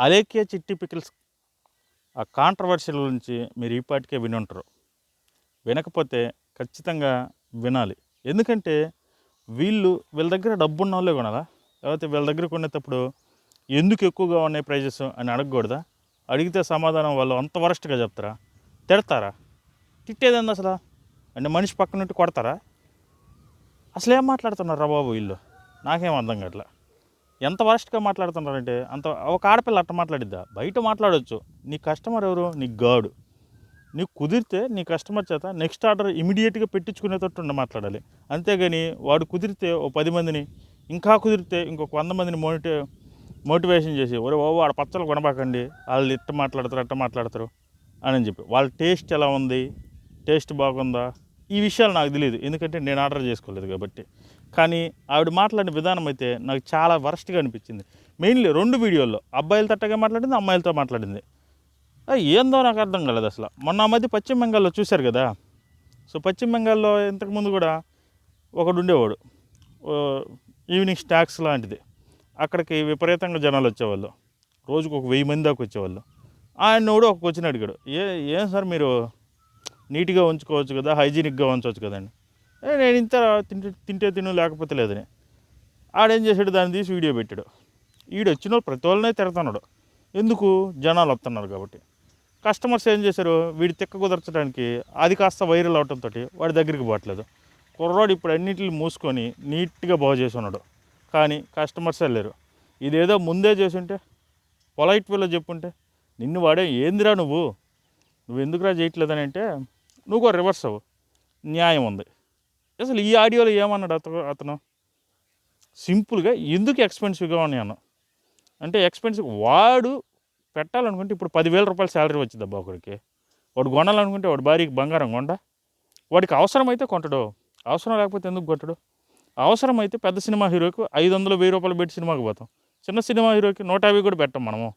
అలేకే చిట్టి పికిల్స్ ఆ కాంట్రవర్షియల్ గురించి మీరు ఈపాటికే వినుంటారు విని ఉంటారు. వినకపోతే ఖచ్చితంగా వినాలి. ఎందుకంటే వీళ్ళు వీళ్ళ దగ్గర డబ్బు ఉన్న వాళ్ళే కొనాలా? లేకపోతే వీళ్ళ దగ్గర కొనేటప్పుడు ఎందుకు ఎక్కువగా ఉన్నాయి ప్రైజెస్ అని అడగకూడదా? అడిగితే సమాధానం వాళ్ళు అంత వరస్ట్గా చెప్తారా? తిడతారా? తిట్టేదండి అసలు? అంటే మనిషి పక్కన నుండి కొడతారా? అసలు ఏం మాట్లాడుతున్నారు రా బాబు వీళ్ళు? నాకేం అర్థం కావట్లే. ఎంత వరస్ట్గా మాట్లాడుతున్నారంటే అంత ఒక ఆడపిల్ల అట్ట మాట్లాడిద్దా? బయట మాట్లాడవచ్చు నీ కస్టమర్ ఎవరు? నీ గాడు. నీకు కుదిరితే నీ కస్టమర్ చేత నెక్స్ట్ ఆర్డర్ ఇమీడియట్గా పెట్టించుకునేటట్టు ఉండ మాట్లాడాలి. అంతేగాని వాడు కుదిరితే ఓ పది మందిని ఇంకా కుదిరితే ఇంకొక వంద మందిని మోటివే మోటివేషన్ చేసి ఒరే ఓ వాడు పచ్చలు కొనబాకండి. వాళ్ళు ఇట్ట మాట్లాడతారు అట్ట మాట్లాడతారు అని చెప్పి. వాళ్ళ టేస్ట్ ఎలా ఉంది? టేస్ట్ బాగుందా? ఈ విషయాలు నాకు తెలియదు ఎందుకంటే నేను ఆర్డర్ చేసుకోలేదు కాబట్టి. కానీ ఆవిడ మాట్లాడిన విధానం అయితే నాకు చాలా వరస్ట్గా అనిపించింది. మెయిన్లీ రెండు వీడియోల్లో అబ్బాయిల తట్టగా మాట్లాడింది అమ్మాయిలతో మాట్లాడింది. ఏందో నాకు అర్థం కాలేదు అసలు. మొన్న మధ్య పశ్చిమ బెంగాల్లో చూశారు కదా? సో పశ్చిమ బెంగాల్లో ఇంతకుముందు కూడా ఒకడు ఉండేవాడు. ఈవినింగ్ స్టాక్స్ లాంటిది. అక్కడికి విపరీతంగా జనాలు వచ్చేవాళ్ళు. రోజుకు ఒక వెయ్యి మంది దాకా వచ్చేవాళ్ళు. ఆయన కూడా ఒక క్వశ్చన్ అడిగాడు ఏ ఏం సార్ మీరు? నీట్గా ఉంచుకోవచ్చు కదా హైజీనిక్గా ఉంచవచ్చు కదండి నేను ఇంత తింటే తింటే తిను లేకపోతే లేదని. ఆడేం చేశాడు? దాన్ని తీసి వీడియో పెట్టాడు. ఈడు వచ్చిన వాళ్ళు ప్రతి వాళ్ళనే తిడతాడు ఎందుకు? జనాలు వస్తున్నారు కాబట్టి. కస్టమర్స్ ఏం చేశారు? వీడి తిక్క కుదర్చడానికి అది కాస్త వైరల్ అవటంతో వాడి దగ్గరికి పోవట్లేదు. కుర్రాడు ఇప్పుడు అన్నింటిని మూసుకొని నీట్గా బాగు చేసి ఉన్నాడు కానీ కస్టమర్స్ వెళ్ళారు ఇదేదో ముందే చేసుంటే పొలైట్ వేలో చెప్పుంటే నిన్ను వాడే ఏందిరా నువ్వు? నువ్వు ఎందుకురా చేయట్లేదని అంటే నువ్వు రివర్స్ అవ్వు. న్యాయం ఉంది. అసలు ఈ ఆడియోలో ఏమన్నాడు అతను? అతను సింపుల్గా ఎందుకు ఎక్స్పెన్సివ్గా ఉన్నాను అంటే ఎక్స్పెన్సివ్ వాడు పెట్టాలనుకుంటే ఇప్పుడు పదివేల రూపాయల శాలరీ వచ్చింది అబ్బా ఒకడికి వాడు కొనాలనుకుంటే వాడు భార్యకి బంగారం కొండ. వాడికి అవసరమైతే కొంటాడు. అవసరం లేకపోతే ఎందుకు కొట్టడు అవసరమైతే పెద్ద సినిమా హీరోకి ఐదు వందలు వెయ్యి రూపాయలు పెట్టి సినిమాకి పోతాం. చిన్న సినిమా హీరోకి నూట యాభై కూడా పెట్టం మనము.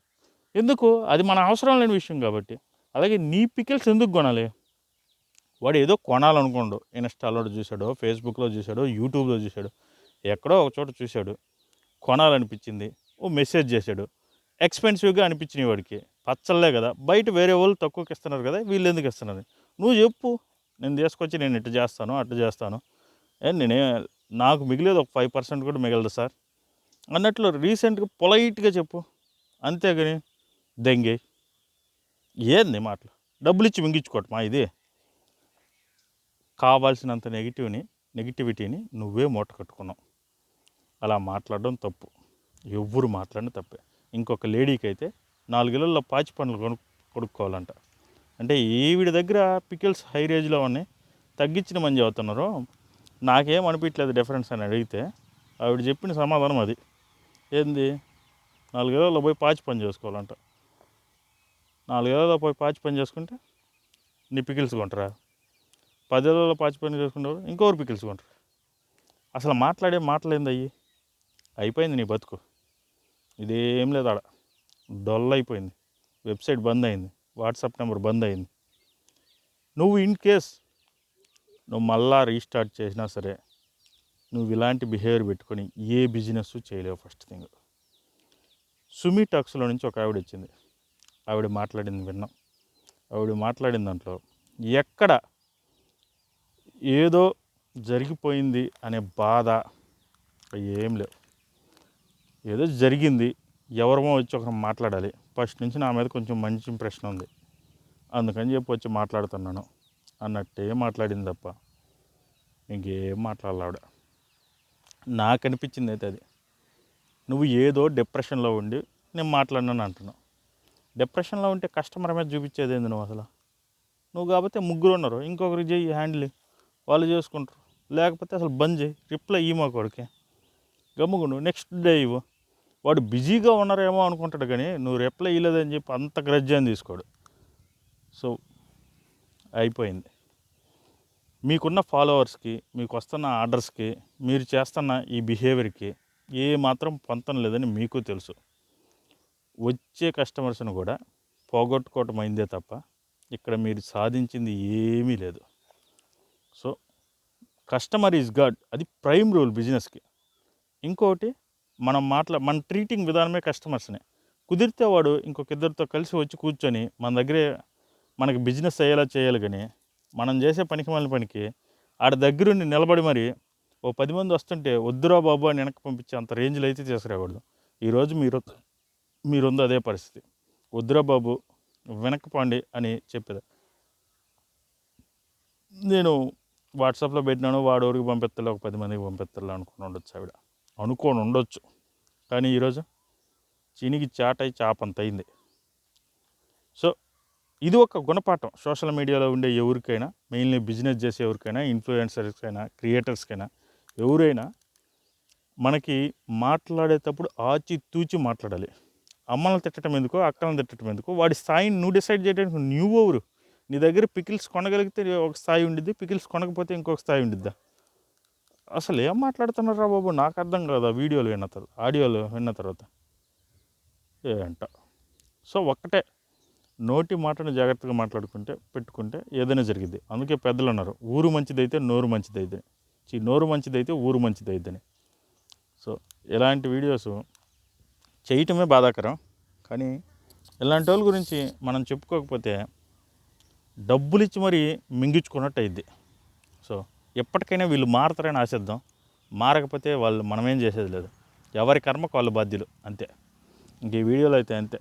ఎందుకు? అది మన అవసరం లేని విషయం కాబట్టి. అలాగే నీ పికిల్స్ ఎందుకు కొనాలి? వాడు ఏదో కొనాలనుకోండు ఇన్స్టాలో చూశాడు ఫేస్బుక్లో చూశాడు యూట్యూబ్లో చూశాడు ఎక్కడో ఒక చోట చూశాడు. కొనాలనిపించింది. ఓ మెసేజ్ చేశాడు. ఎక్స్పెన్సివ్గా అనిపించినాయి వాడికి. పచ్చళ్ళే కదా. బయట వేరే వాళ్ళు తక్కువకి ఇస్తున్నారు కదా వీళ్ళు ఎందుకు ఇస్తున్నారు? నువ్వు చెప్పు. నేను తీసుకొచ్చి నేను ఇట్ట చేస్తాను అట్ట చేస్తాను. నేనే నాకు మిగిలేదు ఒక ఫైవ్ పర్సెంట్ కూడా మిగలదు సార్. అన్నట్లు రీసెంట్గా పొలైట్గా చెప్పు. అంతేగాని దెంగే ఏంది మాటలు? డబ్బులు ఇచ్చి మింగించుకోవటమా ఇది? కావాల్సినంత నెగిటివ్ని నెగిటివిటీని నువ్వే మూట కట్టుకున్నావు. అలా మాట్లాడడం తప్పు. ఎవ్వరు మాట్లాడిన తప్పే. ఇంకొక లేడీకి అయితే నాలుగేళ్ళలో పాచి పండ్లు కొను కొనుక్కోవాలంట. అంటే ఈవిడ దగ్గర పికిల్స్ హై రేంజ్లో ఉన్నాయి. తగ్గించిన మంది అవుతున్నారు నాకేం అనిపించలేదు డిఫరెన్స్ అని అడిగితే ఆవిడ చెప్పిన సమాధానం అది. ఏంది? నాలుగేళ్ళలో పోయి పాచి పని చేసుకోవాలంట. నాలుగేళ్ళలో పోయి పాచి పని చేసుకుంటే నీ పికిల్స్ కొంటారా? పదేళ్ళలో పాచి పని చేసుకుంటారు ఇంకొకరు పికిల్చుకుంటారు అసలు మాట్లాడే మాటలేంది అయ్యి? అయిపోయింది నీ బతుకు. ఇదేం లేదు ఆడ. డొల్ అయిపోయింది. వెబ్సైట్ బంద్ అయింది. వాట్సాప్ నెంబర్ బంద్ అయింది. నువ్వు ఇన్ కేస్ నువ్వు మళ్ళా రీస్టార్ట్ చేసినా సరే నువ్వు ఇలాంటి బిహేవియర్ పెట్టుకొని ఏ బిజినెస్ చేయలేవు ఫస్ట్ థింగ్. సుమి టాక్స్లో నుంచి ఒక ఆవిడ వచ్చింది. ఆవిడ మాట్లాడింది విన్నాం. ఆవిడ మాట్లాడిన దాంట్లో ఎక్కడ ఏదో జరిగిపోయింది అనే బాధ ఏం లేవు. ఏదో జరిగింది ఎవరమో వచ్చి ఒకరు మాట్లాడాలి. ఫస్ట్ నుంచి నా మీద కొంచెం మంచి ఇంప్రెషన్ ఉంది. అందుకని చెప్పి వచ్చి మాట్లాడుతున్నాను. అన్నట్టే మాట్లాడింది తప్ప ఇంకేం మాట్లాడాలి నాకు అనిపించింది అయితే అది. నువ్వు ఏదో డిప్రెషన్లో ఉండి నేను మాట్లాడినాను అంటున్నావు. డిప్రెషన్లో ఉంటే కస్టమర్ మీద చూపించేది ఏంది నువ్వు అసలు? నువ్వు కాబట్టి ముగ్గురు ఉన్నారు. ఇంకొకరికి చేయి హ్యాండిల్ వాళ్ళు చేసుకుంటారు. లేకపోతే అసలు బంద్ చేయి. రిప్లై ఇవ్వమా కొడుకే గమ్ముకుండు నెక్స్ట్ డే ఇవ్వు. వాడు బిజీగా ఉన్నారేమో అనుకుంటాడు కానీ నువ్వు రిప్లై ఇవ్వలేదని చెప్పి అంత గ్రజ్ తీసుకోడు. సో అయిపోయింది. మీకున్న ఫాలోవర్స్కి మీకు వస్తున్న ఆర్డర్స్కి మీరు చేస్తున్న ఈ బిహేవియర్కి ఏ మాత్రం పొంతం లేదని మీకు తెలుసు. వచ్చే కస్టమర్స్ని కూడా పోగొట్టుకోవటం అయిందే తప్ప ఇక్కడ మీరు సాధించింది ఏమీ లేదు. సో కస్టమర్ ఈజ్ గాడ్ అది ప్రైమ్ రూల్ బిజినెస్కి ఇంకోటి మనం మాట్లా మన ట్రీటింగ్ విధానమే కస్టమర్స్ని కుదిరితే వాడు ఇంకొక ఇద్దరితో కలిసి వచ్చి కూర్చొని మన దగ్గరే మనకి బిజినెస్ అయ్యేలా చేయాలి కానీ మనం చేసే పనికి మన పనికి ఆడ దగ్గరుండి నిలబడి మరి ఓ పది మంది వస్తుంటే వద్దురా బాబు అని వెనక్కి పంపించే అంత రేంజ్లో అయితే తీసుకురాకూడదు. ఈరోజు మీరు మీరుంది అదే పరిస్థితి. వద్దురా బాబు వెనక్కి పోండి అని చెప్పేది. నేను వాట్సాప్లో పెట్టినాను వాడు ఎవరికి పంపిస్తాలో ఒక పది మందికి పంపిస్తాలో అనుకుని ఉండొచ్చు ఆవిడ. అనుకోని ఉండొచ్చు. కానీ ఈరోజు చినిగి చాటై చాపంత అయింది. సో ఇది ఒక గుణపాఠం. సోషల్ మీడియాలో ఉండే ఎవరికైనా మెయిన్లీ బిజినెస్ చేసే ఎవరికైనా ఇన్ఫ్లుయెన్సర్స్కైనా క్రియేటర్స్కైనా ఎవరైనా మనకి మాట్లాడేటప్పుడు ఆచితూచి మాట్లాడాలి. అమ్మలను తిట్టడం ఎందుకో అక్కలను తిట్టడం ఎందుకో వాడి స్థాయిని నువ్వు డిసైడ్ చేయడానికి నువ్వు ఎవరు నీ దగ్గర పికిల్స్ కొనగలిగితే ఒక స్థాయి ఉండిద్ది పికిల్స్ కొనకపోతే ఇంకొక స్థాయి ఉండిద్దా? అసలు ఏం మాట్లాడుతున్నారా బాబు? నాకు అర్థం కాదు ఆ వీడియోలు విన్న తర్వాత ఆడియోలు విన్న తర్వాత. ఏంట సో ఒక్కటే. నోటి మాటను జాగ్రత్తగా మాట్లాడుకుంటే పెట్టుకుంటే ఏదైనా జరిగిద్ది. అందుకే పెద్దలు అన్నారు ఊరు మంచిదైతే నోరు మంచిదైతే. చీ నోరు మంచిదైతే ఊరు మంచిదైద్దని సో ఇలాంటి వీడియోస్ చేయటమే బాధాకరం. కానీ ఇలాంటి వాళ్ళ గురించి మనం చెప్పుకోకపోతే డబ్బులు ఇచ్చి మరి మింగించుకున్నట్టు అయింది సో ఎప్పటికైనా వీళ్ళు మారతారని ఆశిద్దాం. మారకపోతే వాళ్ళు మనమేం చేసేది లేదు. ఎవరి కర్మకు వాళ్ళు బాధ్యులు అంతే. ఇంక ఈ వీడియోలో అయితే అంతే.